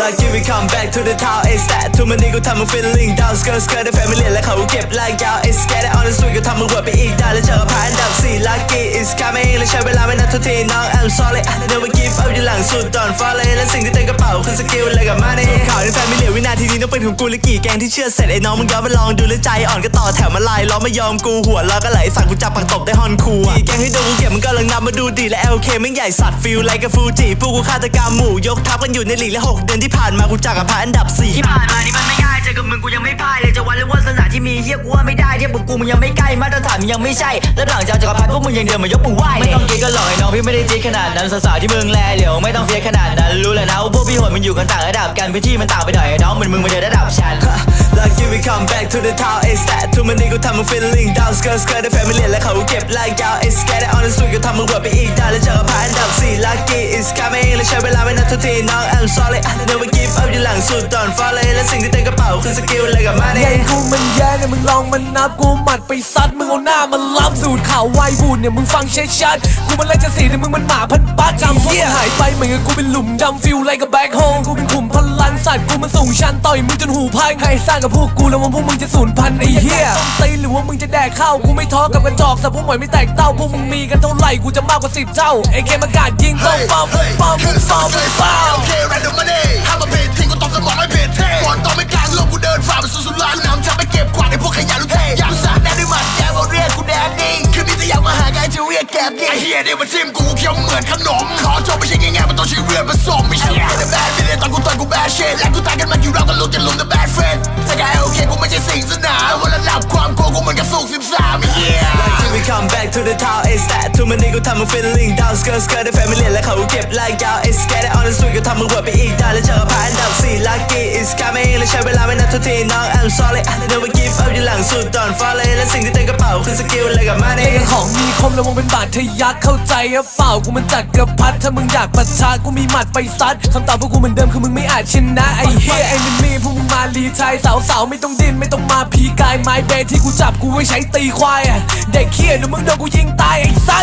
Like you we come back to the town It's that ทุกมันนี้กูทำมึง feeling down Skirt skirt ใน family และเขาเก็บลายยาว It's get it on the street ก็ทำมึงเวิร์ดไปอีกได้แล้วเจอกับพายอันดับสี่ Lucky is coming และใช้เวลาไม่นานทุกทีน้อง I'm sorry I never give up อยู่หลังสุด Don't fall เลยและสิ่งที่เต็มกระเป๋าคือสกิลเลยกับ money ข่าวใน family วินาทีนี้ต้องเป็นของกูและกี่แกงที่เชื่อเสร็จไอ้น้องมึงย้อนมาลองดูและใจอ่อนก็ต่อแถวมาลายล้อม่ยอมกูหัวเราะก็ไหลสั่งกูจับปักตบได้ฮอนคูอะกี่แกงให้ดูกูเก็บมันก็ลังนับมาดูดีและ LK แม่งใหญ่สัตว์ฟิลไลกับฟูจิพวกกูฆาตกรรมหมู่ยกทัพกันอยู่ในหลีกและหกเดือนที่ผ่านมากูจากกับพาอันดับสี่ที่ผ่านมานี่มันไม่ง่ายเจอกับมึงกูยังไม่พ่ายเลยจะวันหรือว่า ที่มีเฮียกูว่าไม่ได้เทียบกับกูมึงยังไม่ใกล้มาตรฐานมึงยังไม่ใช่แล้วหลังจากจักรพรรดิพวกมึงยังเดินมายกมือไหว้ไม่ต้องคิดก็หรอกไอ้น้องพี่ไม่ได้จี๊ขนาดนั้นสาวๆที่มึงแลเหลียวไม่ต้องเฟียขนาดนั้นรู้แหละนะว่าพวกพี่โหดมันอยู่กันต่างระดับกันพื้นที่มันต่างไปหน่อยไอ้น้องเหมือนมึงมาเจอระดับฉัน Like you we come back to the town It's that ทุกมันนี้กูทำมึง feeling down Skirt skirt ใน family และเขาเก็บลายยาว It's get it on the street ก็ทำมึงเวิร์ดไปอีกได้แล้วเจอกับพายอันดับสี่ Lucky is coming และใช้เวลาไม่นานทุกทีน้อง I'm sorry I never give up อยู่หลังสุด Don't fall เลยและสิ่งที่เต็มกระเป๋าคือสกิลเลยกับ money ใหญ่กูมันแย่เนี่ยมึงลองมันนับกูหมัดไปซัดมึงเอาหน้ามันรับสูตรข่าวไวบูดเนี่ยมึงฟังชัดๆกูมันไล่จะสีแต่มึงมันหมาพันปัดจำพวกมึงหายไปเหมือนกับกูเป็นหลุมดำฟิลไล่กับแบ็คโฮกูเป็นขุมพลังสัตว์กูมันสูง ชันต่อยมึงจนหูพังให้สร้างกับพวกกูแล้วว่าพวกมึงจะสูญพันธุ์ไอ้เหี้ยตีนหรือว่ามึงจะแดกข้าวกูไม่ท้อกับกระจอกแต่พวกหมอยไม่แตกเต้าพวกมึงมีกันเท่าไหร่กูจะมากกว่าสิบเท่าไอ้เกมอากาศยิงป้อมป้อมป้อมป้อมป้อมโอเคแรนดอมมาเน่ห้ามมาเพจทิ้งก็ตบสมองไม่เพจเท่ฝนตกไม่กลางโลกกูเดินฝ่าไปสู่สุดล้านนำจะไปเก็บกวาดไอ้พวกขยะลูกเทอยากสาดแน่ด้วยหมัดแกมาเรียกกูแดนนี่คืนนี้จะอยากมาหาไงจะเรียกแกบนี่ไอ้เฮียเดี๋ยวมาจิ้มกูเคี้ยวเหมือนขนมขอจบไม่ใช่ง่ายๆ มันต้องใช้เรือผสมไม่ใช่แค่แต่แบดไม่ได้ตอนกูตอนกูแบดเชนและกูตายกันมาอยู่เรากันลุกจะลุมแต่แบดเฟนถ้าแกโอเคกูไม่ใช่สิ่งสนามวันระดับความ วันนี้กูทำมึง feeling down Skirt skirt ใน family และเขาเก็บลายยาว It's get it on the street ก็ทำมึงเวิร์ดไปอีกได้แล้วเจอกับพายอันดับสี่ Lucky is coming และใช้เวลาไม่นานทุกทีน้อง I'm sorry I never give up อยู่หลังสุด Don't fall เลยและสิ่งที่เต็มกระเป๋าคือสกิลเลยกับ money เล่นของมีคมแล้วมึงเป็นบาดทะยักเข้าใจหรือเปล่ากูมันจัดกระพัดถ้ามึงอยากปะทะกูมีหมัดไปซัดคำตอบพวกกูเหมือนเดิมคือมึงไม่อาจชนะไอ้เฮียไอ้นี่มีพวกมึงมาลีชายสาวสาวไม่ต้องดิ้นไม่ต้องมาพีกายไม้เบที่กูจับกูไว้ใช้ตีควายอะเด็กเคียเดี๋ยวมึงโดนกูยิงตายไอ้สัส